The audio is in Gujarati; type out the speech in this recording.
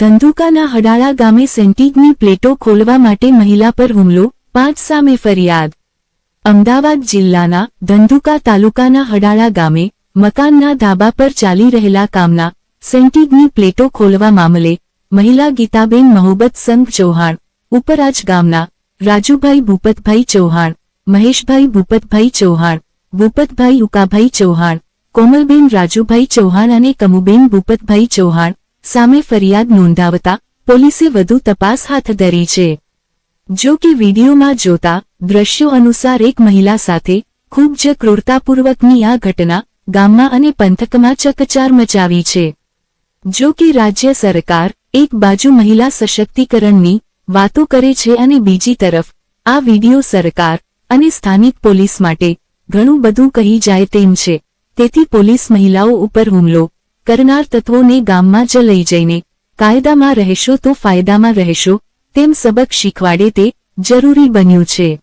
ધંધુકાના હડાળા ગામે સેન્ટિગની પ્લેટો ખોલવા માટે મહિલા પર હુમલો, પાંચ સામે ફરિયાદ. અમદાવાદ જિલ્લાના ધંધુકા તાલુકાના હડાળા ગામે મકાનના ધાબા પર ચાલી રહેલા કામના સેન્ટિગની પ્લેટો ખોલવા મામલે મહિલા ગીતાબેન મહોબત સંઘ ચૌહાણ, ઉપરાજ ગામના રાજુભાઈ ભૂપતભાઈ ચૌહાણ, મહેશભાઈ ભૂપતભાઈ ચૌહાણ, ભૂપતભાઈ ઉકાભાઈ ચૌહાણ, કોમલબેન રાજુભાઈ ચૌહાણ અને કમુબેન ભૂપતભાઈ ચૌહાણ સામે ફરિયાદ નોંધાવતા પોલીસે વધુ તપાસ હાથ ધરી છે. જો કે વિડીયોમાં જોતા દ્રશ્યો અનુસાર એક મહિલા સાથે ખૂબ જ ક્રૂરતાપૂર્વકની આ ઘટના ગામમાં અને પંથકમાં ચકચાર મચાવી છે. જો કે રાજ્ય સરકાર એક બાજુ મહિલા સશક્તિકરણની વાતો કરે છે અને બીજી તરફ આ વીડિયો સરકાર અને સ્થાનિક પોલીસ માટે ઘણું બધું કહી જાય તેમ છે. તેથી પોલીસ મહિલાઓ ઉપર હુમલો કરનાર તત્વોને ગામમાં જ લઈ જઈને કાયદામાં રહેશો તો ફાયદામાં રહેશો, તેમ સબક શીખવાડે તે જરૂરી બન્યું છે.